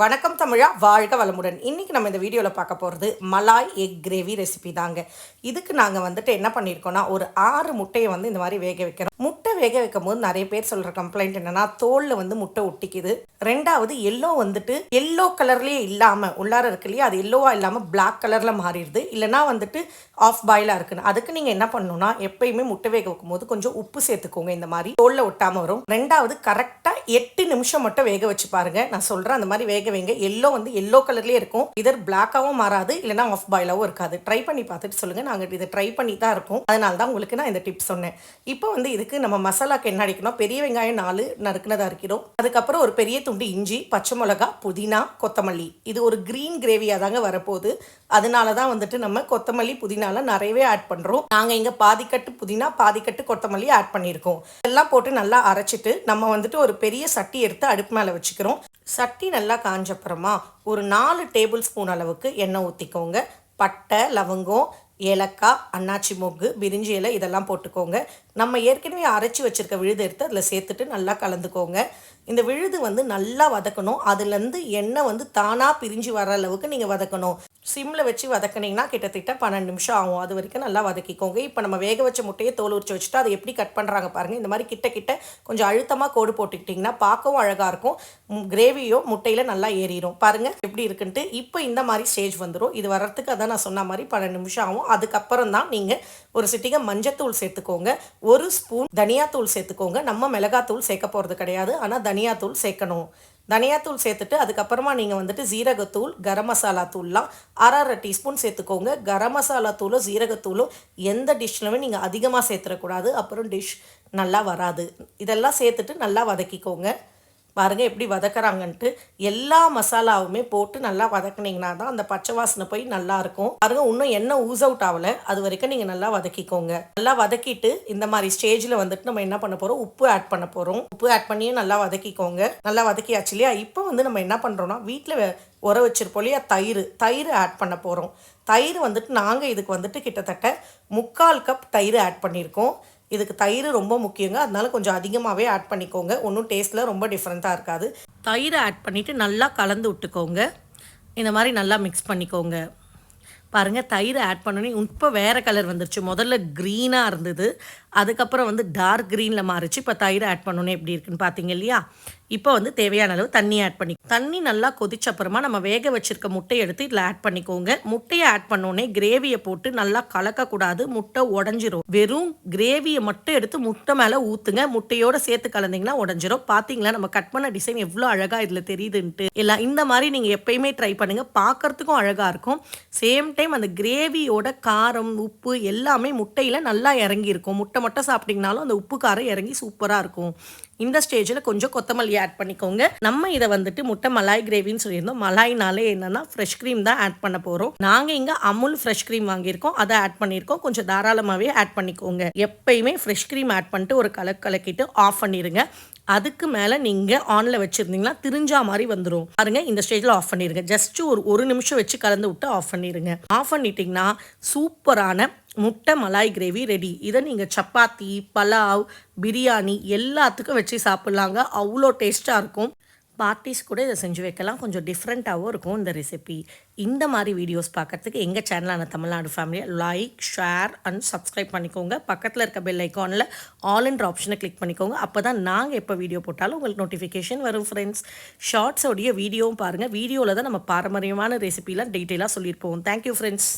வணக்கம் தமிழா வாழ்க வளமுடன். இன்றைக்கி நம்ம இந்த வீடியோவில் பார்க்க போகிறது மலாய் எக் கிரேவி ரெசிபி தாங்க. இதுக்கு நாங்கள் வந்துட்டு என்ன பண்ணியிருக்கோன்னா ஒரு ஆறு முட்டையை வந்து இந்த மாதிரி வேக வைக்கிறோம். முட்டை வேக வைக்கும் போது நிறைய பேர் சொல்கிற கம்ப்ளைண்ட் என்னன்னா தோலில் வந்து முட்டை ஒட்டிக்குது. ரெண்டாவது எல்லோ வந்துட்டு எல்லோ கலர்லேயே இல்லாமல் உள்ளார இருக்கு இல்லையா? அது எல்லோவாக இல்லாமல் பிளாக் கலரில் மாறிடுது. இல்லைனா வந்துட்டு ஆஃப் பாயிலாக இருக்குன்னு. அதுக்கு நீங்கள் என்ன பண்ணணும்னா எப்பயுமே முட்டை வேக வைக்கும் போது கொஞ்சம் உப்பு சேர்த்துக்கோங்க இந்த மாதிரி. தோலில் ஒட்டாமல் வரும். ரெண்டாவது கரெக்டாக எட்டு நிமிஷம் மட்டும் வேக வச்சு பாருங்க. நான் சொல்கிறேன் அந்த மாதிரி வேக வைங்க. எல்லோ வந்து எல்லோ கலர்லேயே இருக்கும். இதர் பிளாக்காகவும் மாறாது இல்லைனா ஆஃப் பாயிலாகவும் இருக்காது. ட்ரை பண்ணி பார்த்துட்டு சொல்லுங்கள் நாங்கள் இதை ட்ரை பண்ணி தான் இருக்கோம். அதனால தான் உங்களுக்கு நான் இந்த டிப்ஸ் சொன்னேன். இப்போ வந்து இது இதுக்கு நம்ம மசாலாக்கு என்ன அடிக்கணும் பெரிய வெங்காயம் நாலு நறுக்குனதாக இருக்கிறோம் அதுக்கப்புறம் ஒரு பெரிய துண்டு இஞ்சி பச்சை மிளகா புதினா கொத்தமல்லி. இது ஒரு க்ரீன் கிரேவியாக தாங்க வரப்போகுது. அதனால தான் வந்துட்டு நம்ம கொத்தமல்லி புதினாலாம் நிறையவே ஆட் பண்ணுறோம் நாங்கள் இங்கே பாதிக்கட்டு புதினா பாதிக்கட்டு கொத்தமல்லி ஆட் பண்ணியிருக்கோம். எல்லாம் போட்டு நல்லா அரைச்சிட்டு நம்ம வந்துட்டு ஒரு பெரிய சட்டி எடுத்து அடுப்பு மேலே வச்சுக்கிறோம். சட்டி நல்லா காஞ்சப்புறமா ஒரு நாலு டேபிள் ஸ்பூன் அளவுக்கு எண்ணெய் ஊற்றிக்கோங்க பட்டை லவங்கம் ஏலக்காய் அன்னாச்சி மொக்கு பிரிஞ்சி இலை இதெல்லாம் போட்டுக்கோங்க. நம்ம ஏற்கனவே அரைச்சி வச்சுருக்க விழுது எடுத்து அதில் சேர்த்துட்டு நல்லா கலந்துக்கோங்க. இந்த விழுது வந்து நல்லா வதக்கணும். அதுலேருந்து எண்ணெய் வந்து தானாக பிரிஞ்சு வர அளவுக்கு நீங்கள் வதக்கணும். சிம்மில் வச்சு வதக்குனிங்கன்னா கிட்டத்தட்ட பன்னெண்டு நிமிஷம் ஆகும். அது வரைக்கும் நல்லா வதக்கிக்கோங்க. இப்போ நம்ம வேக வச்ச முட்டையை தோல் உரிச்சு வச்சுட்டு அதை எப்படி கட் பண்ணுறாங்க பாருங்கள் இந்த மாதிரி கிட்ட கிட்ட கொஞ்சம் அழுத்தமாக கோடு போட்டுக்கிட்டிங்கன்னா பார்க்கவும் அழகாக இருக்கும். கிரேவியோ முட்டையில் நல்லா ஏறிடும் பாருங்கள் எப்படி இருக்குன்ட்டு. இப்போ இந்த மாதிரி ஸ்டேஜ் வந்துடும் இது வர்றதுக்கு அதான் நான் சொன்ன மாதிரி பன்னெண்டு நிமிஷம் ஆகும். அதுக்கப்புறம் தான் நீங்கள் ஒரு சிட்டிகை மஞ்சத்தூள் சேர்த்துக்கோங்க. ஒரு ஸ்பூன் தனியாத்தூள் சேர்த்துக்கோங்க. நம்ம மிளகாத்தூள் சேர்க்க போகிறது கிடையாது. ஆனால் தனியாத்தூள் சேர்க்கணும். தனியாத்தூள் சேர்த்துட்டு அதுக்கப்புறமா நீங்கள் வந்துட்டு ஜீரகத்தூள் கரம் மசாலா தூள்லாம் அரை அரை டீஸ்பூன் சேர்த்துக்கோங்க. கரம் மசாலா தூளும் ஜீரகத்தூளும் எந்த டிஷ்லையுமே நீங்கள் அதிகமாக சேர்த்துடக்கூடாது அப்புறம் டிஷ் நல்லா வராது. இதெல்லாம் சேர்த்துட்டு நல்லா வதக்கிக்கோங்க. பாருங்கள் எப்படி வதக்குறாங்கன்ட்டு எல்லா மசாலாவுமே போட்டு நல்லா வதக்குனீங்கன்னா தான் அந்த பச்சை வாசனை போய் நல்லா இருக்கும். பாருங்க இன்னும் எண்ணெய் ஊஸ் அவுட் ஆகல. அது வரைக்கும் நீங்கள் நல்லா வதக்கிக்கோங்க. நல்லா வதக்கிட்டு இந்த மாதிரி ஸ்டேஜில் வந்துட்டு நம்ம என்ன பண்ண போகிறோம் உப்பு ஆட் பண்ண போகிறோம் உப்பு ஆட் பண்ணியும் நல்லா வதக்கிக்கோங்க. நல்லா வதக்கியாச்சு இல்லையா? இப்போ வந்து நம்ம என்ன பண்ணுறோம்னா வீட்டில் உர வச்சிருப்போம் இல்லையா? தயிர். தயிர் ஆட் பண்ண போகிறோம் தயிர் வந்துட்டு நாங்கள் இதுக்கு வந்துட்டு கிட்டத்தட்ட முக்கால் கப் தயிர் ஆட் பண்ணியிருக்கோம். இதுக்கு தயிர் ரொம்ப முக்கியங்க. அதனால கொஞ்சம் அதிகமாகவே ஆட் பண்ணிக்கோங்க. ஒன்றும் டேஸ்ட்டில் ரொம்ப டிஃப்ரெண்ட்டாக இருக்காது. தயிரை ஆட் பண்ணிவிட்டு நல்லா கலந்து விட்டுக்கோங்க. இந்த மாதிரி நல்லா மிக்ஸ் பண்ணிக்கோங்க. பாருங்கள் தயிர் ஆட் பண்ணோன்னே இப்போ வேறு கலர் வந்துருச்சு. முதல்ல க்ரீனாக இருந்தது. அதுக்கப்புறம் வந்து டார்க் க்ரீனில் மாறிச்சு. இப்போ தயிர் ஆட் பண்ணோன்னே எப்படி இருக்குன்னு பார்த்தீங்க இல்லையா? இப்போ வந்து தேவையான அளவு தண்ணி ஆட் பண்ணி தண்ணி நல்லா கொதிச்ச அப்புறமா நம்ம வேக வச்சுருக்க முட்டையை எடுத்து இதில் ஆட் பண்ணிக்கோங்க. முட்டையை ஆட் பண்ணோடனே கிரேவியை போட்டு நல்லா கலக்கக்கூடாது. முட்டை உடஞ்சிரும். வெறும் கிரேவியை மட்டும் எடுத்து முட்டை மேலே ஊற்றுங்க முட்டையோட சேர்த்து கலந்தீங்கன்னா உடஞ்சிரும். பார்த்தீங்களா நம்ம கட் பண்ண டிசைன் எவ்வளோ அழகாக இதில் தெரியுதுன்ட்டு. இல்லை இந்த மாதிரி நீங்கள் எப்பயுமே ட்ரை பண்ணுங்கள் பார்க்கறதுக்கும் அழகாக இருக்கும். சேம் டைம் அந்த கிரேவியோட காரம் உப்பு எல்லாமே முட்டையில் நல்லா இறங்கியிருக்கும். முட்டை மட்டும் சாப்பிட்டீங்கனாலும் அந்த உப்பு காரம் இறங்கி சூப்பராக இருக்கும். இந்த ஸ்டேஜில் கொஞ்சம் கொத்தமல்லி ஆட் பண்ணிக்கோங்க. நம்ம இதை வந்துட்டு முட்டை மலாய் கிரேவின்னு சொல்லியிருந்தோம். மலாய்னாலே என்னன்னா ஃப்ரெஷ் க்ரீம் தான் ஆட் பண்ண போகிறோம் நாங்கள் இங்கே அமுல் ஃப்ரெஷ் க்ரீம் வாங்கியிருக்கோம். அதை ஆட் பண்ணியிருக்கோம். கொஞ்சம் தாராளமாகவே ஆட் பண்ணிக்கோங்க. எப்பயுமே ஃப்ரெஷ் க்ரீம் ஆட் பண்ணிட்டு ஒரு கலக்கு கலக்கிட்டு ஆஃப் பண்ணிடுங்க அதுக்கு மேலே நீங்கள் ஆனில் வச்சுருந்தீங்கன்னா திரிஞ்சா மாதிரி வந்துடும் பாருங்க இந்த ஸ்டேஜில் ஆஃப் பண்ணிடுங்க ஜஸ்ட் ஒரு ஒரு நிமிஷம் வச்சு கலந்து விட்டு ஆஃப் பண்ணிடுங்க ஆஃப் பண்ணிட்டீங்கன்னா சூப்பரான முட்டை மலாய் கிரேவி ரெடி இதை நீங்கள் சப்பாத்தி பலாவ் பிரியாணி எல்லாத்துக்கும் வச்சு சாப்பிட்லாங்க. அவ்வளோ டேஸ்ட்டாக இருக்கும். பார்ட்டிஸ் கூட இதை செஞ்சு வைக்கலாம். கொஞ்சம் டிஃப்ரெண்ட்டாகவும் இருக்கும் இந்த ரெசிபி இந்த மாதிரி வீடியோஸ் பார்க்குறதுக்கு எங்கள் சேனலான தமிழ்நாடு ஃபேமிலியை லைக் ஷேர் அண்ட் சப்ஸ்கிரைப் பண்ணிக்கோங்க. பக்கத்தில் இருக்க பெல் ஐக்கானில் ஆல்இன்ற ஆப்ஷனை கிளிக் பண்ணிக்கோங்க. அப்போ தான் நாங்கள் எப்போ வீடியோ போட்டாலும் உங்களுக்கு நோட்டிஃபிகேஷன் வரும் ஃப்ரெண்ட்ஸ் ஷார்ட்ஸோடைய வீடியோவும் பாருங்கள் வீடியோவில் தான் நம்ம பாரம்பரியமான ரெசிபிலாம் டீட்டெயிலாக சொல்லியிருப்போம். Thank you friends